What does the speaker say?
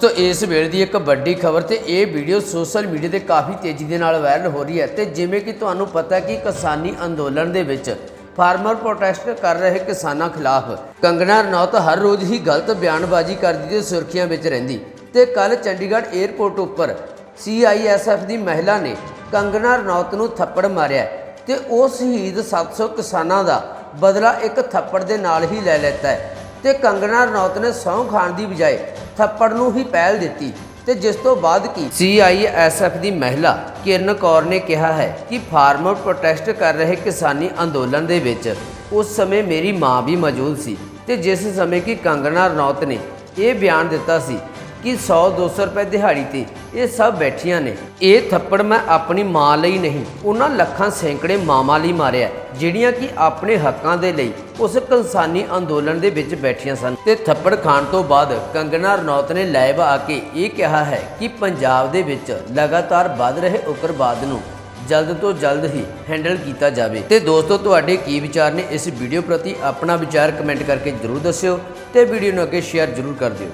ਤੋ ਇਸ ਵੇਲੇ ਦੀ ਇੱਕ ਵੱਡੀ ਖਬਰ ਤੇ ਇਹ ਵੀਡੀਓ ਸੋਸ਼ਲ ਮੀਡੀਆ ਤੇ ਕਾਫੀ ਤੇਜ਼ੀ ਦੇ ਨਾਲ ਵਾਇਰਲ ਹੋ ਰਹੀ ਹੈ ਤੇ ਜਿਵੇਂ ਕਿ ਤੁਹਾਨੂੰ ਪਤਾ ਕਿ ਕਿਸਾਨੀ ਅੰਦੋਲਨ ਦੇ ਵਿੱਚ ਫਾਰਮਰ ਪ੍ਰੋਟੈਸਟ ਕਰ ਰਹੇ ਕਿਸਾਨਾਂ ਖਿਲਾਫ। ਕੰਗਣਾ ਰਣੌਤ ਹਰ ਰੋਜ਼ ਹੀ ਗਲਤ ਬਿਆਨਬਾਜ਼ੀ ਕਰਦੀ ਤੇ ਸੁਰਖੀਆਂ ਵਿੱਚ ਰਹਿੰਦੀ। ਤੇ ਕੱਲ ਚੰਡੀਗੜ੍ਹ 에ਅਰਪੋਰਟ ਉੱਪਰ ਸੀਆਈਐਸਐਫ ਦੀ ਮਹਿਲਾ ਨੇ ਕੰਗਣਾ ਰਣੌਤ ਨੂੰ ਥੱਪੜ ਮਾਰਿਆ ਤੇ ਉਹ ਸ਼ਹੀਦ 700 ਕਿਸਾਨਾਂ ਦਾ ਬਦਲਾ ਇੱਕ ਥੱਪੜ ਦੇ ਨਾਲ ਹੀ ਲੈ ਲੈਤਾ ਹੈ। ਤੇ ਕੰਗਣਾ ਰਣੌਤ ਨੇ ਸਹੁੰ ਖਾਣ ਦੀ ਬਜਾਏ ਥੱਪੜ ਨੂੰ ਹੀ ਪਹਿਲ ਦਿੱਤੀ। ਤੇ ਜਿਸ ਤੋਂ ਬਾਅਦ ਕੀ? ਸੀਆਈਐਸਐਫ ਦੀ ਮਹਿਲਾ ਕਿਰਨ ਕੌਰ ਨੇ ਕਿਹਾ ਹੈ ਕਿ ਫਾਰਮਰ ਪ੍ਰੋਟੈਸਟ ਕਰ ਰਹੇ ਕਿਸਾਨੀ ਅੰਦੋਲਨ ਦੇ ਵਿੱਚ ਉਸ ਸਮੇਂ ਮੇਰੀ ਮਾਂ ਵੀ ਮੌਜੂਦ ਸੀ। ਤੇ ਜਿਸ ਸਮੇਂ ਕਿ ਕੰਗਣਾ ਰਣੌਤ ਨੇ ਇਹ ਬਿਆਨ ਦਿੱਤਾ ਸੀ ਕਿ 100 200 ਰੁਪਏ ਦਿਹਾੜੀ ਤੇ ਇਹ ਸਭ ਬੈਠੀਆਂ ਨੇ। ਇਹ ਥੱਪੜ ਮੈਂ ਆਪਣੀ ਮਾਂ ਲਈ ਨਹੀਂ, ਉਹਨਾਂ ਲੱਖਾਂ ਸੈਂਕੜੇ ਮਾਵਾਂ ਲਈ ਮਾਰਿਆ ਜਿਹੜੀਆਂ ਕਿ ਆਪਣੇ ਹੱਕਾਂ ਦੇ ਲਈ ਉਸ ਕਿਸਾਨੀ ਅੰਦੋਲਨ ਦੇ ਵਿੱਚ ਬੈਠੀਆਂ ਸਨ। ਤੇ ਥੱਪੜ ਖਾਣ ਤੋਂ ਬਾਅਦ ਕੰਗਨਾ ਰਣੌਤ ਨੇ ਲਾਈਵ ਆ ਕੇ ਇਹ ਕਿਹਾ ਹੈ ਕਿ ਪੰਜਾਬ ਦੇ ਵਿੱਚ ਲਗਾਤਾਰ ਵੱਧ ਰਹੇ ਉਗਰਵਾਦ ਨੂੰ ਜਲਦ ਤੋਂ ਜਲਦ ਹੀ ਹੈਂਡਲ ਕੀਤਾ ਜਾਵੇ। ਤੇ ਦੋਸਤੋ, ਤੁਹਾਡੇ ਕੀ ਵਿਚਾਰ ਨੇ? ਇਸ ਵੀਡੀਓ ਪ੍ਰਤੀ ਆਪਣਾ ਵਿਚਾਰ ਕਮੈਂਟ ਕਰਕੇ ਜਰੂਰ ਦੱਸਿਓ ਤੇ ਵੀਡੀਓ ਨੂੰ ਅੱਗੇ ਸ਼ੇਅਰ ਜਰੂਰ ਕਰ ਦਿਓ।